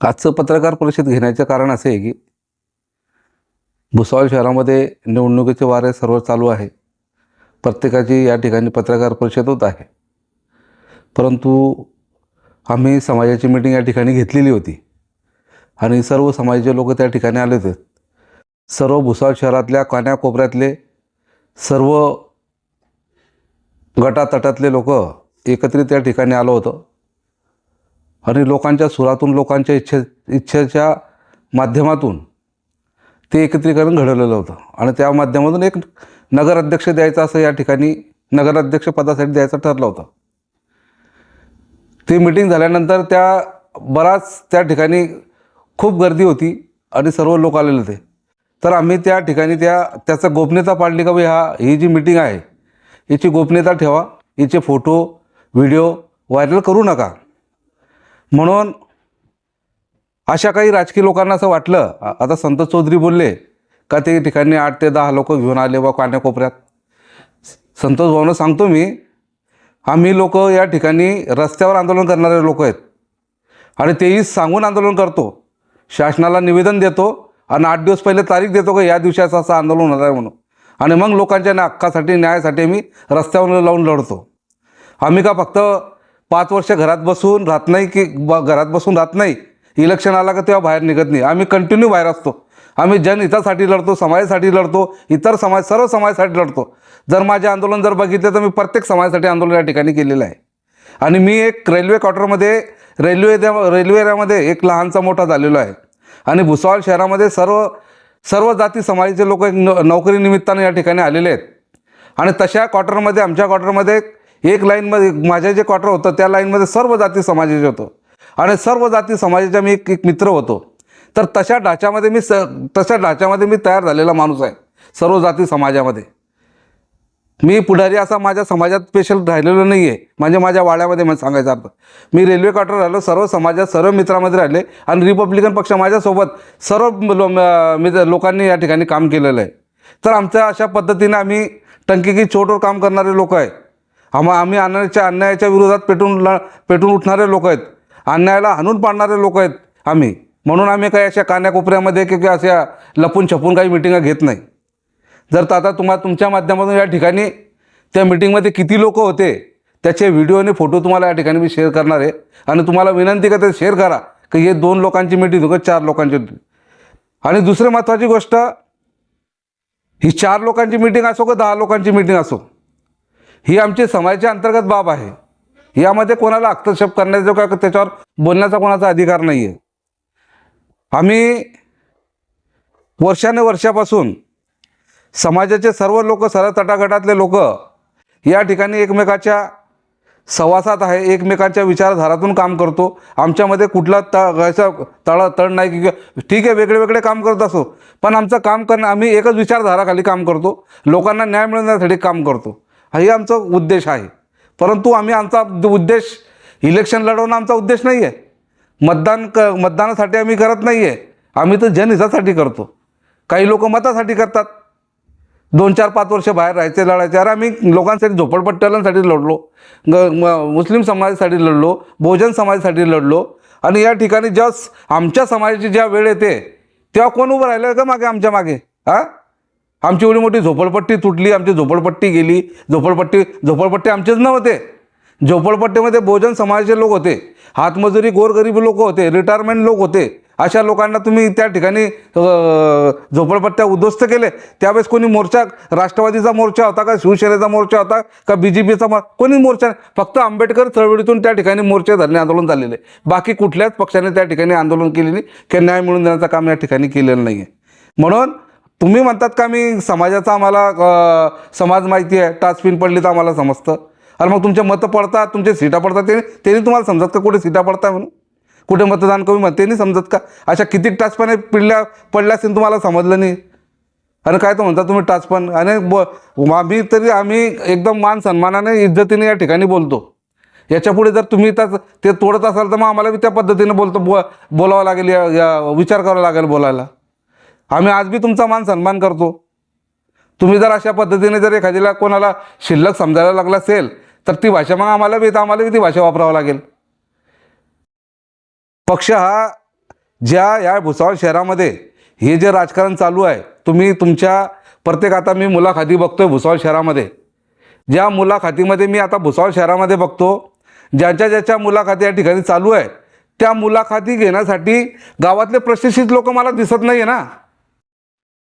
आजचं पत्रकार परिषद घेण्याचं कारण असे आहे की भुसावळ शहरामध्ये निवडणुकीचे वारे सर्व चालू आहे. प्रत्येकाची या ठिकाणी पत्रकार परिषद होत आहे. परंतु आम्ही समाजाची मीटिंग या ठिकाणी घेतलेली होती. आणि सर्व समाजाचे लोक त्या ठिकाणी आले होते सर्व भुसावळ शहरातल्या कान्याकोपऱ्यातले सर्व गटातटातले लोक एकत्रित त्या ठिकाणी आलं होतं. आणि लोकांच्या सुरातून लोकांच्या इच्छे इच्छेच्या माध्यमातून ते एकत्रीकरण घडवलेलं होतं. आणि त्या माध्यमातून एक नगराध्यक्ष द्यायचा असं या ठिकाणी नगराध्यक्ष पदासाठी द्यायचं ठरलं होतं. ती मिटिंग झाल्यानंतर त्या बराच त्या ठिकाणी खूप गर्दी होती आणि सर्व लोक आलेले होते. तर आम्ही त्या ठिकाणी त्या त्याचा गोपनीयता पाळली का भाई हा ही जी मिटिंग आहे याची गोपनीयता ठेवा याचे फोटो व्हिडिओ व्हायरल करू नका. म्हणून अशा काही राजकीय लोकांना असं वाटलं. आता संतोष चौधरी बोलले का ते ठिकाणी आठ ते दहा लोक घेऊन आले बा कान्याकोपऱ्यात संतोष भाऊनं सांगतो मी आम्ही लोक या ठिकाणी रस्त्यावर आंदोलन करणारे लोक आहेत. आणि तेही सांगून आंदोलन करतो. शासनाला निवेदन देतो आणि आठ दिवस पहिले तारीख देतो का या दिवशी असं आंदोलन होणार आहे म्हणून. आणि मग लोकांच्या हक्कासाठी न्यायासाठी आम्ही रस्त्यावर लावून लढतो. आम्ही का फक्त पाच वर्ष घरात बसून राहत नाही की ब घरात बसून राहत नाही. इलेक्शन आला का तेव्हा बाहेर निघत नाही. आम्ही कंटिन्यू बाहेर असतो. आम्ही जनहितासाठी लढतो समाजासाठी लढतो इतर समाज सर्व समाजासाठी लढतो. जर माझे आंदोलन जर बघितले तर मी प्रत्येक समाजासाठी आंदोलन या ठिकाणी केलेलं आहे. आणि मी एक रेल्वे क्वार्टरमध्ये रेल्वे रेल्वे एरियामध्ये एक लहानचा मोठा झालेलो आहे. आणि भुसावळ शहरामध्ये सर्व सर्व जाती समाजाचे लोक एक न नोकरीनिमित्तानं या ठिकाणी आलेले आहेत. आणि तशा क्वार्टरमध्ये आमच्या क्वार्टरमध्ये एक लाईनमध्ये माझ्या जे क्वार्टर होतं त्या लाईनमध्ये सर्व जाती समाजाचे होतो. आणि सर्व जाती समाजाचा मी एक एक मित्र होतो. तर तशा ढाच्यामध्ये मी स तशा ढाच्यामध्ये मी तयार झालेला माणूस आहे सर्व जाती समाजामध्ये. मी पुढारी असा माझ्या समाजात स्पेशल राहिलेलो नाही आहे म्हणजे माझ्या वाड्यामध्ये म्हणजे मला सांगायचं अर्थ. मी रेल्वे क्वार्टर राहिलो सर्व समाजात सर्व मित्रामध्ये राहिले आणि रिपब्लिकन पक्ष माझ्यासोबत सर्व लो- मित्र लोकांनी या ठिकाणी काम केलेलं आहे. तर आमच्या अशा पद्धतीने आम्ही टंकी की छोटवर काम करणारे लोक आहे. आम्हा आम्ही अन्यायाच्या अन्यायाच्या विरोधात पेटून ल पेटून उठणारे लोक आहेत. अन्यायाला हाणून पाडणारे लोक आहेत आम्ही. म्हणून आम्ही काही अशा कान्याकोपऱ्यामध्ये की अशा लपून छपून काही मिटिंगा घेत नाही. जर तर आता तुम्हाला तुमच्या माध्यमातून या ठिकाणी त्या मिटिंगमध्ये किती लोक होते त्याचे व्हिडिओ आणि फोटो तुम्हाला या ठिकाणी मी शेअर करणार आहे. आणि तुम्हाला विनंती करते शेअर करा की हे दोन लोकांची मिटिंग होती चार लोकांची होती. आणि दुसरी महत्त्वाची गोष्ट ही चार लोकांची मिटिंग असो का दहा लोकांची मिटिंग असो ही आमची समाजाच्या अंतर्गत बाब आहे. यामध्ये कोणाला हस्तक्षेप करण्याचा का? त्याच्यावर बोलण्याचा कोणाचा अधिकार नाही आहे आम्ही वर्षानुवर्षापासून समाजाचे सर्व लोक सर्व तटागटातले लोक या ठिकाणी एकमेकाच्या सहवासात आहे एकमेकांच्या विचारधारातून काम करतो. आमच्यामध्ये कुठला त असं तळ तळ नाही की ठीक आहे वेगळे वेगळे काम करत असो. पण आमचं काम करणं आम्ही एकच विचारधाराखाली काम करतो. लोकांना न्याय मिळवण्यासाठी काम करतो. हाही आमचा उद्देश आहे. परंतु आम्ही आमचा उद्देश इलेक्शन लढवणं आमचा उद्देश नाही आहे मतदान क मतदानासाठी आम्ही करत नाही आहे आम्ही तर जनहितासाठी करतो. काही लोक मतासाठी करतात. दोन चार पाच वर्ष बाहेर राहायचे लढायचे. अरे आम्ही लोकांसाठी झोपडपट्ट्यालांसाठी लढलो ग म- मुस्लिम समाजासाठी लढलो बहुजन समाजासाठी लढलो. आणि या ठिकाणी ज्या आमच्या समाजाची ज्या वेळ येते तेव्हा कोण उभं राहिलं का मागे आमच्या मागे? हां आमची एवढी मोठी झोपडपट्टी तुटली आमची झोपडपट्टी गेली. झोपडपट्टी झोपडपट्टी आमचेच नव्हते. झोपडपट्टीमध्ये बहुजन समाजाचे लोक होते. हातमजुरी गोरगरीब लोक होते रिटायरमेंट लोक होते. अशा लोकांना तुम्ही त्या ठिकाणी झोपडपट्ट्या उद्ध्वस्त केले त्यावेळेस कोणी मोर्चा राष्ट्रवादीचा मोर्चा होता का शिवसेनेचा मोर्चा होता का बी जे पीचा मो कोणी मोर्चा फक्त आंबेडकर चळवळीतून त्या ठिकाणी मोर्चे धरणे आंदोलन झालेले. बाकी कुठल्याच पक्षाने त्या ठिकाणी आंदोलन केलेली किंवा न्याय मिळवून देण्याचं काम या ठिकाणी केलेलं नाही आहे म्हणून तुम्ही म्हणतात का मी समाजाचा आम्हाला समाज माहिती आहे टाचपिन पडली तर आम्हाला समजतं. अरे मग तुमचे मतं पडतात तुमचे सीटा पडतात ते त्यांनी तुम्हाला समजत का कुठे सीटा पडताय म्हणून? कुठे मतदान कमी मग ते नाही समजत का? अशा किती टाचपणे पिडल्या पडल्या असेल तुम्हाला समजलं नाही. आणि काय तर म्हणता तुम्ही टाचपण आणि ब आम्ही तरी आम्ही एकदम मान सन्मानाने इज्जतीने या ठिकाणी बोलतो. याच्यापुढे जर तुम्ही त्याच ते तोडत असाल तर मग आम्हाला बी त्या पद्धतीने बोलतो बो बोलावं लागेल या विचार करावा लागेल बोलायला. आम्ही आज बी तुमचा मान सन्मान करतो. तुम्ही जर अशा पद्धतीने जर एखाद्याला कोणाला शिल्लक समजायला लागला असेल तर ती भाषा मग आम्हाला बी तर आम्हाला बी ती भाषा वापरावं लागेल. पक्ष हा ज्या या भुसावळ शहरामध्ये हे जे राजकारण चालू आहे तुम्ही तुमच्या प्रत्येक आता मी मुलाखती बघतोय भुसावळ शहरामध्ये. ज्या मुलाखतीमध्ये मी आता भुसावळ शहरामध्ये बघतो ज्यांच्या ज्याच्या मुलाखती या ठिकाणी चालू आहे त्या मुलाखती घेण्यासाठी गावातले प्रशिक्षित लोक मला दिसत नाही आहे ना.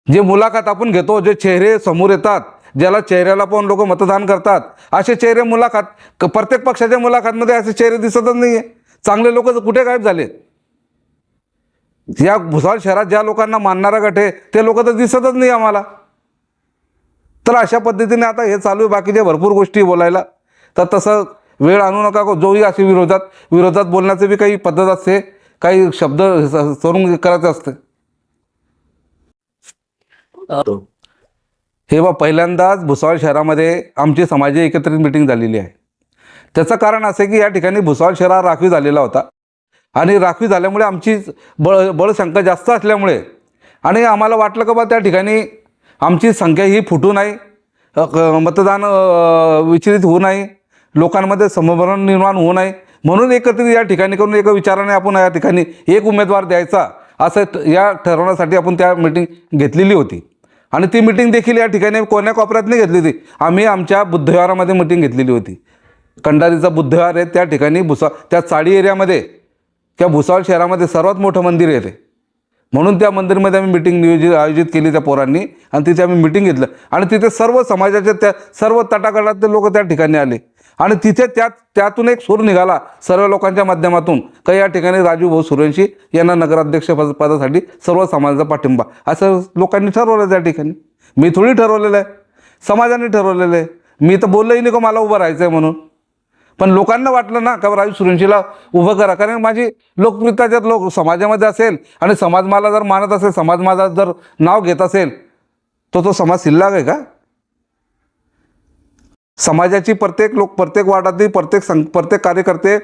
जे मुलाखत आपण घेतो जे चेहरे समोर येतात ज्याला चेहऱ्याला पाहून लोक मतदान करतात असे चेहरे मुलाखत क- प्रत्येक पक्षाच्या मुलाखतमध्ये असे चेहरे दिसतच नाही आहे चांगले लोक कुठे गायब झाले या भुसावळ शहरात ज्या लोकांना मानणारा गट आहे ते लोक तर दिसतच नाही आम्हाला. तर अशा पद्धतीने आता हे चालू आहे बाकीच्या भरपूर गोष्टी बोलायला तर तसं वेळ आणू नका जोही असे विरोधात विरोधात बोलण्याचं बी काही पद्धत असते काही शब्द स- सरून करायचं असतं. हे बा पहिल्यांदाच भुसावळ शहरामध्ये आमची समाजी एकत्रित मिटिंग झालेली आहे. त्याचं कारण असं आहे की या ठिकाणी भुसावळ शहरा राखीव झालेला होता. आणि राखीव झाल्यामुळे आमची बळ बळसंख्या जास्त असल्यामुळे आणि आम्हाला वाटलं का बा त्या ठिकाणी आमची संख्या ही फुटू नाही मतदान विचलित होऊ नाही लोकांमध्ये समभरण निर्माण होऊ नये म्हणून एकत्रित या ठिकाणी करून एका विचाराने आपण या ठिकाणी एक उमेदवार द्यायचा असं या ठरवण्यासाठी आपण त्या मिटिंग घेतलेली होती. आणि ती मिटिंग देखील या ठिकाणी कोण्या कोपऱ्यात घेतली होती. आम्ही आमच्या बुद्धविहारामध्ये मिटिंग घेतलेली होती. कंडारीचा बुद्धविहार आहे त्या ठिकाणी भुसा त्या चाळी एरियामध्ये त्या भुसावळ शहरामध्ये सर्वात मोठं मंदिर आहे ते. म्हणून त्या मंदिरमध्ये आम्ही मिटिंग नियोजित आयोजित केली त्या पोरांनी आणि तिथे आम्ही मिटिंग घेतलं. आणि तिथे सर्व समाजाच्या त्या सर्व तटाकडातले लोक त्या ठिकाणी आले. आणि तिथे त्यात त्यातून एक सूर निघाला सर्व लोकांच्या माध्यमातून. का या ठिकाणी राजू भाऊ सुरेंशी यांना नगराध्यक्ष पद पदासाठी सर्व समाजाचा पाठिंबा. असं लोकांनी ठरवलं त्या ठिकाणी. मी थोडी ठरवलेलं आहे. समाजाने ठरवलेलं आहे. मी तर बोललंही नाही का मला उभं राहायचं आहे म्हणून. पण लोकांना वाटलं ना का राजू सुरेंशीला उभं करा. कारण माझी लोकप्रियता जर लोक समाजामध्ये असेल आणि समाज मला जर मानत असेल समाज माझा जर नाव घेत असेल तर तो समाज शिल्लक आहे का? समाजाची प्रत्येक लोक प्रत्येक वार्डातील प्रत्येक सं प्रत्येक कार्यकर्ते.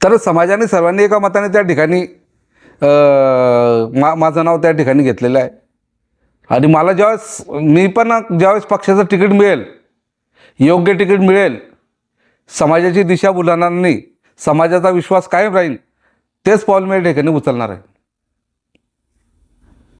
तर समाजाने सर्वांनी एका मताने त्या ठिकाणी मा माझं नाव त्या ठिकाणी घेतलेलं आहे. आणि मला ज्यावेळेस मी पण ज्यावेळेस पक्षाचं तिकीट मिळेल योग्य तिकीट मिळेल समाजाची दिशा बुलढाणांनी समाजाचा विश्वास कायम राहील तेच पाऊल मी या ठिकाणी उचलणार आहे.